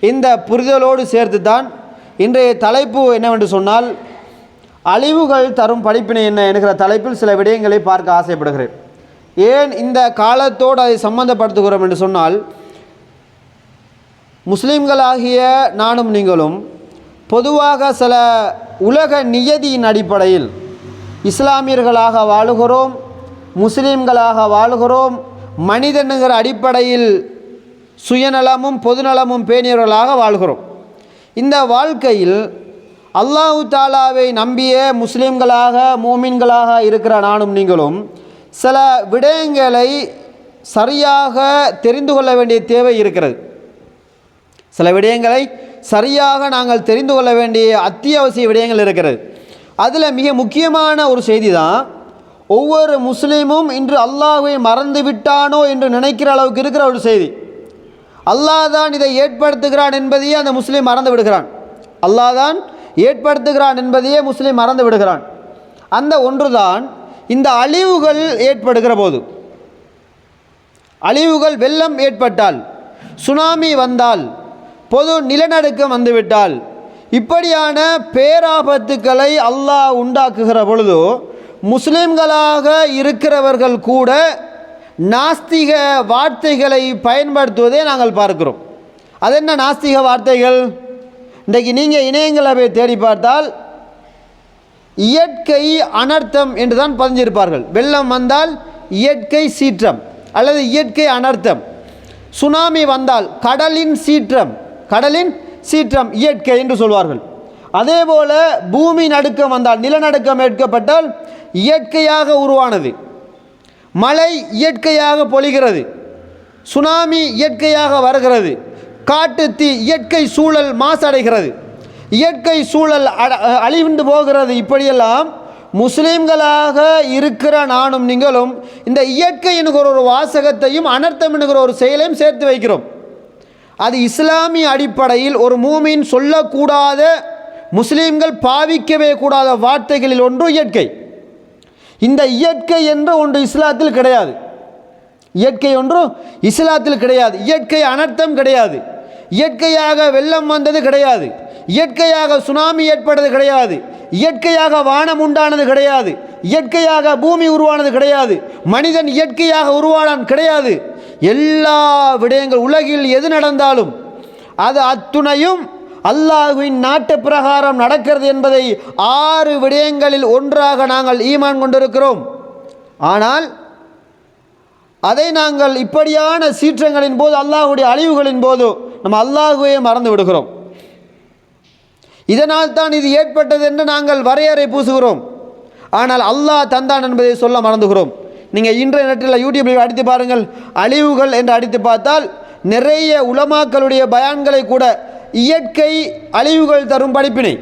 இந்த புரிதலோடு சேர்த்து தான் இன்றைய தலைப்பு என்னவென்று சொன்னால் அழிவுகள் தரும் படிப்பினை என்ன என்கிற தலைப்பில் சில விடயங்களை பார்க்க ஆசைப்படுகிறேன். ஏன் இந்த காலத்தோடு அதை சம்பந்தப்படுத்துகிறோம் என்று சொன்னால் முஸ்லீம்களாகிய நானும் நீங்களும் பொதுவாக சில உலக நியதியின் அடிப்படையில் இஸ்லாமியர்களாக வாழுகிறோம் முஸ்லீம்களாக வாழுகிறோம் மனிதனுங்கிற அடிப்படையில் சுயநலமும் பொதுநலமும் பேணியவர்களாக வாழ்கிறோம். இந்த வாழ்க்கையில் அல்லாஹு தாலாவை நம்பிய முஸ்லீம்களாக மூமின்களாக இருக்கிற நானும் நீங்களும் சில விடயங்களை சரியாக தெரிந்து கொள்ள வேண்டிய தேவை இருக்கிறது. சில விடயங்களை சரியாக நாங்கள் தெரிந்து கொள்ள வேண்டிய அத்தியாவசிய விடயங்கள் இருக்கிறது. அதில் மிக முக்கியமான ஒரு செய்தி தான் ஒவ்வொரு முஸ்லீமும் இன்று அல்லாஹை மறந்து விட்டானோ என்று நினைக்கிற அளவுக்கு இருக்கிற ஒரு செய்தி. அல்லாஹ் தான் இதை ஏற்படுத்துகிறான் என்பதையே அந்த முஸ்லீம் மறந்து விடுகிறான். அல்லாஹ் தான் ஏற்படுத்துகிறான் என்பதையே முஸ்லீம் மறந்து விடுகிறான். அந்த ஒன்றுதான் இந்த அழிவுகள் ஏற்படுகிற போது. அழிவுகள் வெள்ளம் ஏற்பட்டால் சுனாமி வந்தால் பொது நிலநடுக்கம் வந்துவிட்டால் இப்படியான பேராபத்துக்களை அல்லாஹ் உண்டாக்குகிற பொழுது முஸ்லீம்களாக இருக்கிறவர்கள் கூட நாஸ்திக வார்த்தைகளை பயன்படுத்துவதை நாங்கள் பார்க்கிறோம். அது என்ன நாஸ்திக வார்த்தைகள்? இன்றைக்கு நீங்கள் இணையங்களை போய் தேடி பார்த்தால் இயற்கை அனர்த்தம் என்று தான் பதிஞ்சிருப்பார்கள். வெள்ளம் வந்தால் இயற்கை சீற்றம் அல்லது இயற்கை அனர்த்தம். சுனாமி வந்தால் கடலின் சீற்றம் கடலின் சீற்றம் இயற்கை என்று சொல்வார்கள். அதே போல் பூமி நடுக்கம் வந்தால் நிலநடுக்கம் ஏற்கப்பட்டால் இயற்கையாக உருவானது. மழை இயற்கையாக பொழிகிறது. சுனாமி இயற்கையாக வருகிறது. காட்டுத்தீ இயற்கை சூழல் மாசடைகிறது. இயற்கை சூழல் அட- அழிந்து போகிறது. இப்படியெல்லாம் முஸ்லீம்களாக இருக்கிற நானும் நீங்களும் இந்த இயற்கை என்கிற ஒரு வாசகத்தையும் அனர்த்தம் என்கிற ஒரு செயலையும் சேர்த்து வைக்கிறோம். அது இஸ்லாமிய அடிப்படையில் ஒரு மூமின் சொல்லக்கூடாத முஸ்லீம்கள் பாவிக்கவே கூடாத வார்த்தைகளில் ஒன்று இயற்கை. இந்த இயற்கை என்ற ஒன்று இஸ்லாத்தில் கிடையாது. இயற்கை ஒன்று இஸ்லாத்தில் கிடையாது. இயற்கை அனர்த்தம் கிடையாது. இயற்கையாக வெள்ளம் வந்தது கிடையாது. இயற்கையாக சுனாமி ஏற்பட்டது கிடையாது. இயற்கையாக வானம் உண்டானது கிடையாது. இயற்கையாக பூமி உருவானது கிடையாது. மனிதன் இயற்கையாக உருவானான் கிடையாது. எல்லா விடயங்கள் உலகில் எது நடந்தாலும் அது அத்துணையும் அல்லாஹுவின் நாட்டு பிரகாரம் நடக்கிறது என்பதை ஆறு விடயங்களில் ஒன்றாக நாங்கள் ஈமான் கொண்டிருக்கிறோம். ஆனால் அதை நாங்கள் இப்படியான சீற்றங்களின் போது அல்லாஹ்வுடைய அழிவுகளின் போது நம்ம அல்லாஹுவையே மறந்து விடுகிறோம். இதனால் தான் இது ஏற்பட்டது என்று நாங்கள் வரையறை பூசுகிறோம். ஆனால் அல்லாஹ் தந்தான் என்பதை சொல்ல மறந்துகிறோம். நீங்கள் இன்றைய இன்டர்நெட்டில் யூடியூப்பில் அடித்து பாருங்கள் அழிவுகள் என்று அடித்து பார்த்தால் நிறைய உலமாக்களுடைய பயான்களை கூட இயற்கை அழிவுகள் தரும் படிப்பினை.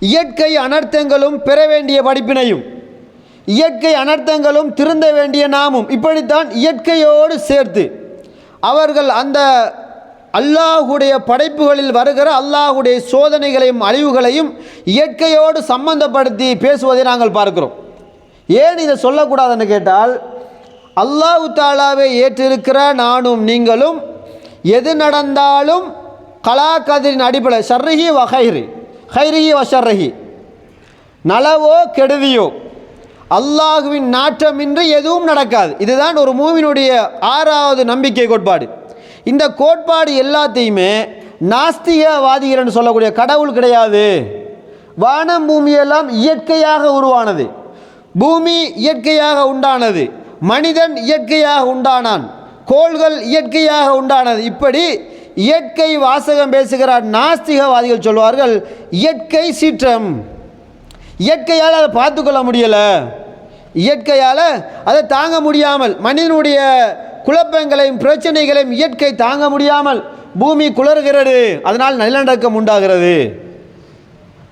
இயற்கை அனர்த்தங்களும் பெற வேண்டிய படிப்பினையும் இயற்கை அனர்த்தங்களும் திருந்த வேண்டிய நாமும் இப்படித்தான் இயற்கையோடு சேர்த்து அவர்கள் அந்த அல்லாஹுடைய படைப்புகளில் வருகிற அல்லாஹுடைய சோதனைகளையும் அழிவுகளையும் இயற்கையோடு சம்பந்தப்படுத்தி பேசுவதை நாங்கள் பார்க்கிறோம். ஏன் இதை சொல்லக்கூடாதுன்னு கேட்டால் அல்லாஹு தாலாவை ஏற்றிருக்கிற நானும் நீங்களும் எது நடந்தாலும் கலாக்கதிரின் அடிப்படை ஷர்ரஹி வகைரி ஹைரிஹி வஷர்ரஹி நலவோ கெடுதியோ. அல்லாஹுவின் நாற்றமின்றி எதுவும் நடக்காது. இதுதான் ஒரு மூவினுடைய ஆறாவது நம்பிக்கை கோட்பாடு. இந்த கோட்பாடு எல்லாத்தையுமே நாஸ்திகவாதிகள்னு சொல்லக்கூடிய கடவுள் கிடையாது. வானம் பூமியெல்லாம் இயற்கையாக உருவானது. பூமி இயற்கையாக உண்டானது. மனிதன் இயற்கையாக உண்டானான். கோள்கள் இயற்கையாக உண்டானது. இப்படி இயற்கை வாசகம் பேசுகிறார் நாஸ்திகவாதிகள் சொல்வார்கள் இயற்கை சீற்றம். இயற்கையால் அதை பார்த்துக்கொள்ள முடியலை. இயற்கையால் அதை தாங்க முடியாமல் மனிதனுடைய குழப்பங்களையும் பிரச்சனைகளையும் இயற்கை தாங்க முடியாமல் பூமி குளறுகிறது. அதனால் நிலநடுக்கம் உண்டாகிறது.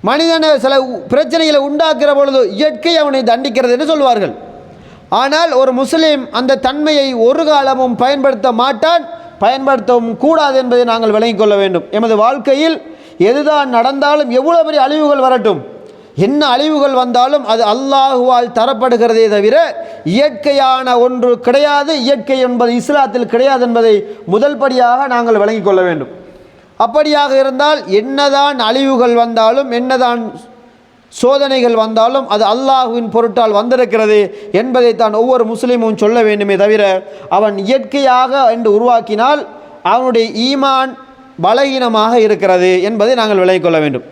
மனிதனை சில பிரச்சனைகளை உண்டாக்குற பொழுது இயற்கை அவனை தண்டிக்கிறது என்று சொல்வார்கள். ஆனால் ஒரு முஸ்லீம் அந்த தன்மையை ஒரு காலமும் பயன்படுத்த மாட்டான் பயன்படுத்தவும் கூடாது என்பதை நாங்கள் விளங்கிக் கொள்ள வேண்டும். எமது வாழ்க்கையில் எதுதான் நடந்தாலும் எவ்வளோ பெரிய அழிவுகள் வரட்டும். என்ன அழிவுகள் வந்தாலும் அது அல்லாஹுவால் தரப்படுகிறதே தவிர இயற்கையான ஒன்று கிடையாது இயற்கை என்பது இஸ்லாத்தில் கிடையாது என்பதை முதல் படியாக நாங்கள் விளங்கிக் கொள்ள வேண்டும். அப்படியாக இருந்தால் என்னதான் அழிவுகள் வந்தாலும் என்னதான் சோதனைகள் வந்தாலும் அது அல்லாஹுவின் பொருட்டால் வந்திருக்கிறது என்பதை தான் ஒவ்வொரு முஸ்லீமும் சொல்ல வேண்டுமே தவிர அவன் இயற்கையாக என்று உருவாக்கினால் அவனுடைய ஈமான் பலகீனமாக இருக்கிறது என்பதை நாங்கள் விலகிக்கொள்ள கொள்ள வேண்டும்.